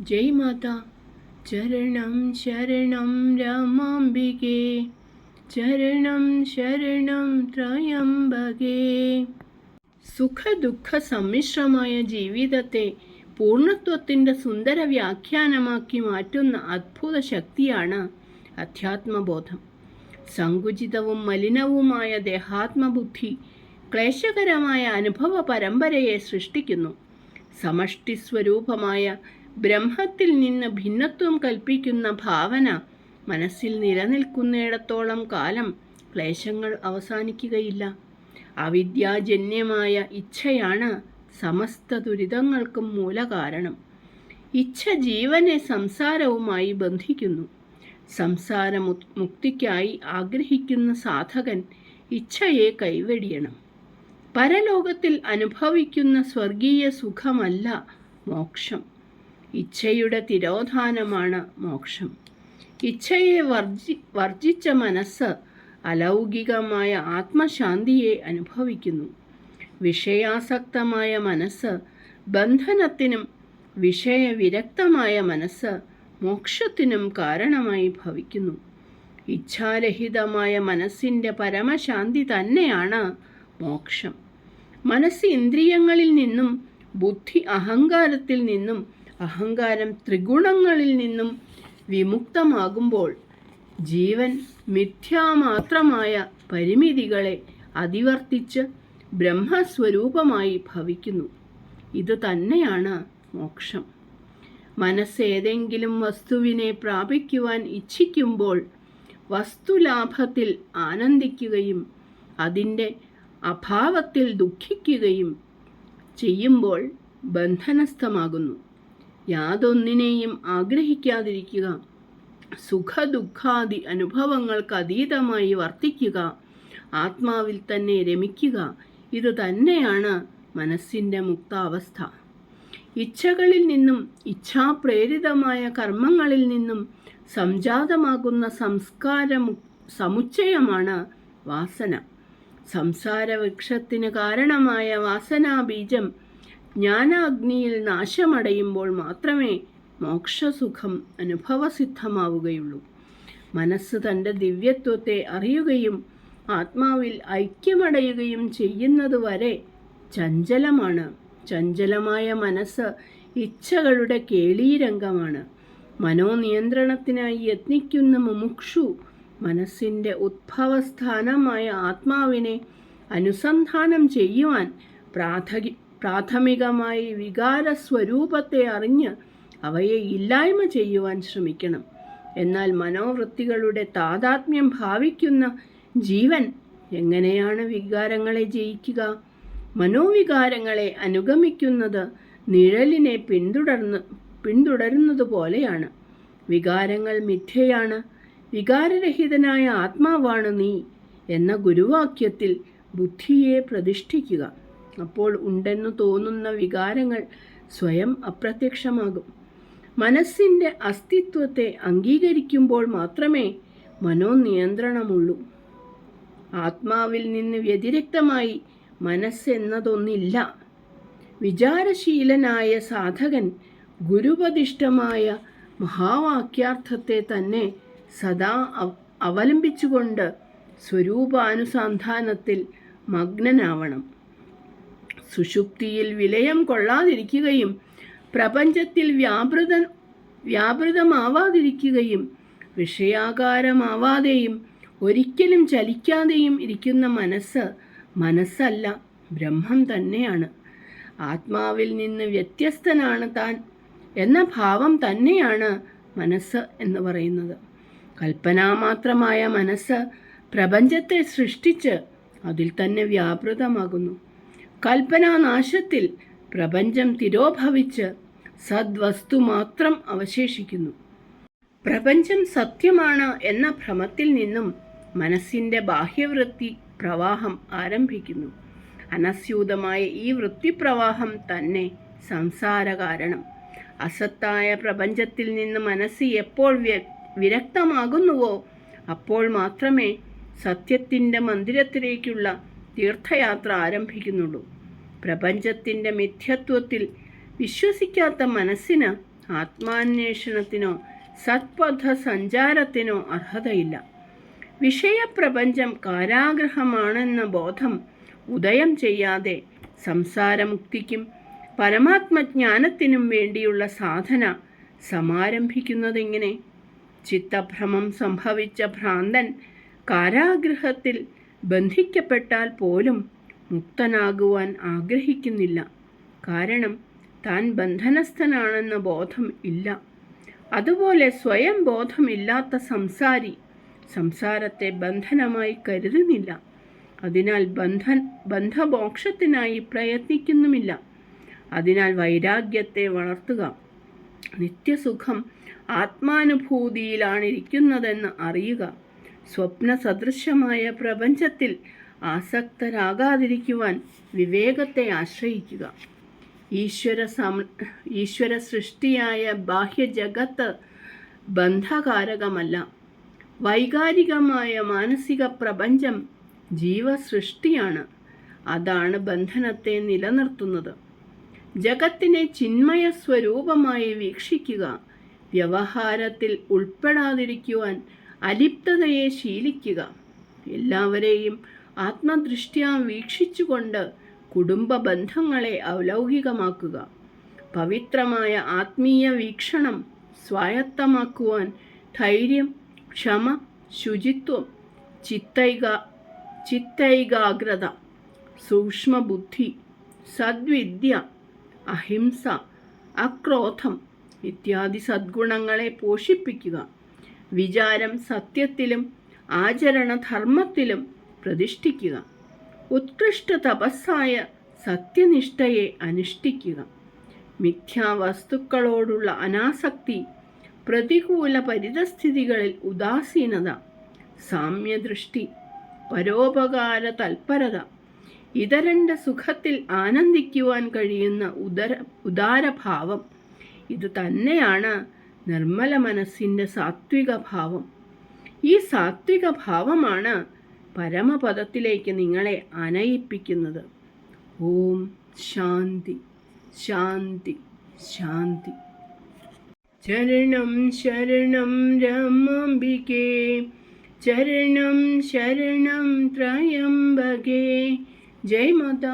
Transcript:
ജയ് മാത. ചരണം ശരണം രാമാംബികേ. ചരണം ശരണം ത്രയംബകേ. സുഖദുഃഖ സമ്മിശ്രമായ ജീവിതത്തെ പൂർണത്വത്തിന്റെ സുന്ദര വ്യാഖ്യാനമാക്കി മാറ്റുന്ന അദ്ഭുത ശക്തിയാണ് അധ്യാത്മബോധം. സങ്കുചിതവും മലിനവുമായ ദേഹാത്മബുദ്ധി ക്ലേശകരമായ അനുഭവ പരമ്പരയെ സൃഷ്ടിക്കുന്നു. സമഷ്ടി സ്വരൂപമായ ബ്രഹ്മത്തിൽ നിന്ന് ഭിന്നത്വം കൽപ്പിക്കുന്ന ഭാവന മനസ്സിൽ നിലനിൽക്കുന്നിടത്തോളം കാലം ക്ലേശങ്ങൾ അവസാനിക്കുകയില്ല. അവിദ്യാജന്യമായ ഇച്ഛയാണ് സമസ്ത ദുരിതങ്ങൾക്കും മൂലകാരണം. ഇച്ഛ ജീവനെ സംസാരവുമായി ബന്ധിക്കുന്നു. സംസാര മുക്തിക്കായി ആഗ്രഹിക്കുന്ന സാധകൻ ഇച്ഛയെ കൈവെടിയണം. പരലോകത്തിൽ അനുഭവിക്കുന്ന സ്വർഗീയ സുഖമല്ല മോക്ഷം. ഇച്ഛയുടെ തിരോധാനമാണ് മോക്ഷം. ഇച്ഛയെ വർജി വർജിച്ച മനസ്സ് അലൗകികമായ ആത്മശാന്തിയെ അനുഭവിക്കുന്നു. വിഷയാസക്തമായ മനസ്സ് ബന്ധനത്തിനും വിഷയവിരക്തമായ മനസ്സ് മോക്ഷത്തിനും കാരണമായി ഭവിക്കുന്നു. ഇച്ഛാരഹിതമായ മനസ്സിന്റെ പരമശാന്തി തന്നെയാണ് മോക്ഷം. മനസ്സ് ഇന്ദ്രിയങ്ങളിൽ നിന്നും ബുദ്ധി അഹങ്കാരത്തിൽ നിന്നും അഹങ്കാരം ത്രിഗുണങ്ങളിൽ നിന്നും വിമുക്തമാകുമ്പോൾ ജീവൻ മിഥ്യാമാത്രമായ പരിമിതികളെ അതിവർത്തിച്ച് ബ്രഹ്മസ്വരൂപമായി ഭവിക്കുന്നു. ഇത് തന്നെയാണ് മോക്ഷം. മനസ്സേതെങ്കിലും വസ്തുവിനെ പ്രാപിക്കുവാൻ ഇച്ഛിക്കുമ്പോൾ വസ്തുലാഭത്തിൽ ആനന്ദിക്കുകയും അതിന്റെ അഭാവത്തിൽ ദുഃഖിക്കുകയും ചെയ്യുമ്പോൾ ബന്ധനസ്ഥമാകുന്നു. യാതൊന്നിനെയും ആഗ്രഹിക്കാതിരിക്കുക സുഖദുഃഖാദി അനുഭവങ്ങൾക്ക് അതീതമായി വർത്തിക്കുക ആത്മാവിൽ തന്നെ രമിക്കുക ഇത് തന്നെയാണ് മനസ്സിന്റെ മുക്താവസ്ഥ. ഇച്ഛകളിൽ നിന്നും ഇച്ഛാപ്രേരിതമായ കർമ്മങ്ങളിൽ നിന്നും സംജാതമാകുന്ന സംസ്കാര സമുച്ചയമാണ് വാസന. സംസാര വൃക്ഷത്തിന് കാരണമായ വാസനാബീജം ജ്ഞാനാഗ്നിയിൽ നാശമടയുമ്പോൾ മാത്രമേ മോക്ഷസുഖം അനുഭവസിദ്ധമാവുകയുള്ളൂ. മനസ്സ് തന്റെ ദിവ്യത്വത്തെ അറിയുകയും ആത്മാവിൽ ഐക്യമടയുകയും ചെയ്യുന്നതുവരെ ചഞ്ചലമാണ്. ചഞ്ചലമായ മനസ്സ് ഇച്ഛകളുടെ കേളീരംഗമാണ്. മനോനിയന്ത്രണത്തിനായി യത്നിക്കുന്ന മുമുക്ഷു മനസ്സിന്റെ ഉദ്ഭവസ്ഥാനമായ ആത്മാവിനെ അനുസന്ധാനം ചെയ്യുവാൻ പ്രാഥകി പ്രാഥമികമായി വികാര സ്വരൂപത്തെ അറിഞ്ഞ് അവയെ ഇല്ലായ്മ ചെയ്യുവാൻ ശ്രമിക്കണം. എന്നാൽ മനോവൃത്തികളുടെ താതാത്മ്യം ഭാവിക്കുന്ന ജീവൻ എങ്ങനെയാണ് വികാരങ്ങളെ ജയിക്കുക? മനോവികാരങ്ങളെ അനുഗമിക്കുന്നത് നിഴലിനെ പിന്തുടർന്ന് പിന്തുടരുന്നത് പോലെയാണ്. വികാരങ്ങൾ മിഥ്യയാണ്. വികാരരഹിതനായ ആത്മാവാണ് നീ എന്ന ഗുരുവാക്യത്തിൽ ബുദ്ധിയെ പ്രതിഷ്ഠിക്കുക. അപ്പോൾ ഉണ്ടെന്ന് തോന്നുന്ന വികാരങ്ങൾ സ്വയം അപ്രത്യക്ഷമാകും. മനസ്സിന്റെ അസ്തിത്വത്തെ അംഗീകരിക്കുമ്പോൾ മാത്രമേ മനോനിയന്ത്രണമുള്ളൂ. ആത്മാവിൽ നിന്ന് വ്യതിരിക്തമായി മനസ്സെന്നതൊന്നില്ല. വിചാരശീലനായ സാധകൻ ഗുരുപതിഷ്ഠമായ മഹാവാക്യാർത്ഥത്തെ തന്നെ സദാ അവ- അവലംബിച്ചുകൊണ്ട് സ്വരൂപാനുസന്ധാനത്തിൽ മഗ്നനാവണം. സുഷുപ്തിയിൽ വിലയം കൊള്ളാതിരിക്കുകയും പ്രപഞ്ചത്തിൽ വ്യാപൃത വ്യാപൃതമാവാതിരിക്കുകയും വിഷയാകാരമാവാതെയും ഒരിക്കലും ചലിക്കാതെയും ഇരിക്കുന്ന മനസ്സ് മനസ്സല്ല ബ്രഹ്മം തന്നെയാണ്. ആത്മാവിൽ നിന്ന് വ്യത്യസ്തനാണ് താൻ എന്ന ഭാവം തന്നെയാണ് മനസ്സ് എന്ന് പറയുന്നത്. കൽപ്പനാമാത്രമായ മനസ്സ് പ്രപഞ്ചത്തെ സൃഷ്ടിച്ച് അതിൽ തന്നെ വ്യാപൃതമാകുന്നു. കൽപ്പനാനാശത്തിൽ പ്രപഞ്ചം തിരോഭവിച്ച് സദ്വസ്തു മാത്രം അവശേഷിക്കുന്നു. പ്രപഞ്ചം സത്യമാണ് എന്ന ഭ്രമത്തിൽ നിന്നും മനസ്സിന്റെ ബാഹ്യവൃത്തി പ്രവാഹം ആരംഭിക്കുന്നു. അനസ്യൂതമായ ഈ വൃത്തിപ്രവാഹം തന്നെ സംസാര കാരണം അസത്തായ പ്രപഞ്ചത്തിൽ നിന്ന് മനസ്സ് എപ്പോൾ വിരക്തമാകുന്നുവോ? അപ്പോൾ മാത്രമേ സത്യത്തിന്റെ മന്ദിരത്തിലേക്കുള്ള തീർത്ഥയാത്ര ആരംഭിക്കുന്നുള്ളൂ. പ്രപഞ്ചത്തിന്റെ മിഥ്യത്വത്തിൽ വിശ്വസിക്കാത്ത മനസ്സിന് ആത്മാന്വേഷണത്തിനോ സത്പഥ സഞ്ചാരത്തിനോ അർഹതയില്ല. വിഷയപ്രപഞ്ചം കാരാഗ്രഹമാണെന്ന ബോധം ഉദയം ചെയ്യാതെ സംസാരമുക്തിക്കും പരമാത്മജ്ഞാനത്തിനും വേണ്ടിയുള്ള സാധന സമാരംഭിക്കുന്നതെങ്ങനെ? ചിത്തഭ്രമം സംഭവിച്ച ഭ്രാന്തൻ കാരാഗൃഹത്തിൽ ബന്ധിക്കപ്പെട്ടാൽ പോലും മുക്തനാകുവാൻ ആഗ്രഹിക്കുന്നില്ല. കാരണം താൻ ബന്ധനസ്ഥനാണെന്ന ബോധം ഇല്ല. അതുപോലെ സ്വയം ബോധമില്ലാത്ത സംസാരി സംസാരത്തെ ബന്ധനമായി കരുതുന്നില്ല. അതിനാൽ ബന്ധൻ ബന്ധമോക്ഷത്തിനായി പ്രയത്നിക്കുന്നുമില്ല. അതിനാൽ വൈരാഗ്യത്തെ വളർത്തുക. നിത്യസുഖം ആത്മാനുഭൂതിയിലാണ് ഇരിക്കുന്നതെന്ന് അറിയുക. സ്വപ്ന സദൃശമായ പ്രപഞ്ചത്തിൽ ആസക്തരാകാതിരിക്കുവാൻ വിവേകത്തെ ആശ്രയിക്കുക. ഈശ്വര സം ഈശ്വര സൃഷ്ടിയായ ബാഹ്യജഗത്ത് ബന്ധകാരകമല്ല. വൈകാരികമായ മാനസിക പ്രപഞ്ചം ജീവസൃഷ്ടിയാണ്. അതാണ് ബന്ധനത്തെ നിലനിർത്തുന്നത്. ജഗത്തിനെ ചിന്മയ സ്വരൂപമായി വീക്ഷിക്കുക. വ്യവഹാരത്തിൽ ഉൾപ്പെടാതിരിക്കുവാൻ അലിപ്തതയെ ശീലിക്കുക. എല്ലാവരെയും ആത്മദൃഷ്ട്യാ വീക്ഷിച്ചുകൊണ്ട് കുടുംബ ബന്ധങ്ങളെ ഔലൗകികമാക്കുക പവിത്രമായ ആത്മീയ വീക്ഷണം സ്വായത്തമാക്കുവാൻ ധൈര്യം ക്ഷമ ശുചിത്വം ചിത്തൈക ചിത്തൈകാഗ്രത സൂക്ഷ്മബുദ്ധി സദ്വിദ്യ അഹിംസ അക്രോധം ഇത്യാദി സദ്ഗുണങ്ങളെ പോഷിപ്പിക്കുക. വിചാരം സത്യത്തിലും ആചരണധർമ്മത്തിലും പ്രതിഷ്ഠിക്കുക. ഉത്കൃഷ്ട തപസ്സായ സത്യനിഷ്ഠയെ അനുഷ്ഠിക്കുക. മിഥ്യാവസ്തുക്കളോടുള്ള അനാസക്തി പ്രതികൂല പരിതസ്ഥിതികളിൽ ഉദാസീനത സാമ്യദൃഷ്ടി പരോപകാര തൽപരത ഇതരന്റെ സുഖത്തിൽ ആനന്ദിക്കുവാൻ കഴിയുന്ന ഉദര ഉദാരഭാവം. ഇത് തന്നെയാണ് നിർമ്മല മനസ്സിന്റെ സാത്വിക ഭാവം ഈ സാത്വിക ഭാവമാണ് പരമപദത്തിലേക്ക് നിങ്ങളെ അനയിപ്പിക്കുന്നത്. ഓം ശാന്തി ശാന്തി ശാന്തി. ചരണം ശരണം രമംബികേ. ചരണം ശരണം ത്രയംബകേ. జై మాత.